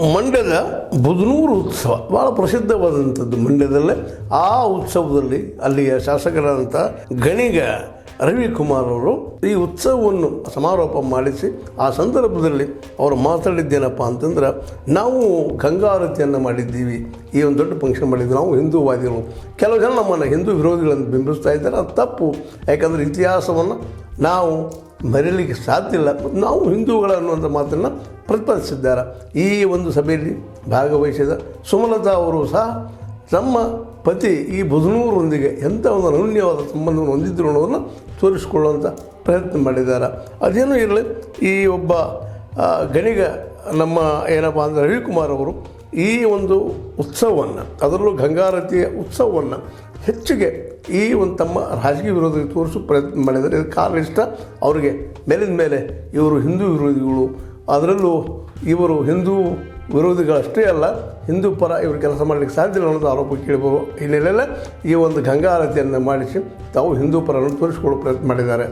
ಮಂಡ್ಯದ ಬುಧನೂರು ಉತ್ಸವ. ಭಾಳ ಪ್ರಸಿದ್ಧವಾದಂಥದ್ದು ಮಂಡ್ಯದಲ್ಲೇ. ಆ ಉತ್ಸವದಲ್ಲಿ ಅಲ್ಲಿಯ ಶಾಸಕರಾದಂಥ ಗಣಿಗ ರವಿಕುಮಾರ್ ಅವರು ಈ ಉತ್ಸವವನ್ನು ಸಮಾರೋಪ ಮಾಡಿಸಿ, ಆ ಸಂದರ್ಭದಲ್ಲಿ ಅವರು ಮಾತಾಡಿದ್ದೇನಪ್ಪ ಅಂತಂದ್ರೆ, ನಾವು ಗಂಗಾರತಿಯನ್ನು ಮಾಡಿದ್ದೀವಿ. ಈ ಒಂದು ದೊಡ್ಡ ಫಂಕ್ಷನ್ ಮಾಡಿದ್ದು ನಾವು ಹಿಂದೂವಾದಿಗಳು. ಕೆಲವು ಜನ ನಮ್ಮನ್ನು ಹಿಂದೂ ವಿರೋಧಿಗಳನ್ನು ಬಿಂಬಿಸ್ತಾ ಇದ್ದಾರೆ. ಅದು ತಪ್ಪು. ಯಾಕಂದರೆ ಇತಿಹಾಸವನ್ನು ನಾವು ಮರೀಲಿಕ್ಕೆ ಸಾಧ್ಯ ಇಲ್ಲ. ನಾವು ಹಿಂದೂಗಳು ಅನ್ನುವಂಥ ಮಾತನ್ನು ಪ್ರತಿಪಾದಿಸಿದ್ದಾರೆ. ಈ ಒಂದು ಸಭೆಯಲ್ಲಿ ಭಾಗವಹಿಸಿದ ಸುಮಲತಾ ಅವರು ಸಹ ತಮ್ಮ ಪತಿ ಈ ಬುಧನೂರೊಂದಿಗೆ ಎಂಥ ಒಂದು ಅನನ್ಯವಾದ ಸಂಬಂಧವನ್ನು ಹೊಂದಿದ್ರು ಅನ್ನೋದನ್ನು ತೋರಿಸಿಕೊಳ್ಳುವಂಥ ಪ್ರಯತ್ನ ಮಾಡಿದ್ದಾರೆ. ಅದೇನೂ ಇರಲಿ, ಈ ಒಬ್ಬ ಗಣಿಗ ನಮ್ಮ ಏನಪ್ಪ ಅಂದರೆ ರವಿಕುಮಾರ್ ಅವರು ಈ ಒಂದು ಉತ್ಸವವನ್ನು, ಅದರಲ್ಲೂ ಗಂಗಾರತಿಯ ಉತ್ಸವವನ್ನು ಹೆಚ್ಚಿಗೆ ಈ ಒಂದು ತಮ್ಮ ರಾಜಕೀಯ ವಿರೋಧಿಗೆ ತೋರಿಸು ಪ್ರಯತ್ನ ಮಾಡಿದರೆ ಕಾರಣ ಇಷ್ಟ. ಅವರಿಗೆ ಮೇಲಿನ ಮೇಲೆ ಇವರು ಹಿಂದೂ ವಿರೋಧಿಗಳು, ಅದರಲ್ಲೂ ಇವರು ಹಿಂದೂ ವಿರೋಧಿಗಳಷ್ಟೇ ಅಲ್ಲ, ಹಿಂದೂ ಪರ ಇವರು ಕೆಲಸ ಮಾಡಲಿಕ್ಕೆ ಸಾಧ್ಯ ಇಲ್ಲ ಅನ್ನೋದು ಆರೋಪ ಕೇಳಬಹುದು. ಹಿನ್ನೆಲೆಯಲ್ಲೇ ಈ ಒಂದು ಗಂಗಾರತಿಯನ್ನು ಮಾಡಿಸಿ ತಾವು ಹಿಂದೂ ಪರವನ್ನು ತೋರಿಸಿಕೊಳ್ಳೋ ಪ್ರಯತ್ನ ಮಾಡಿದ್ದಾರೆ.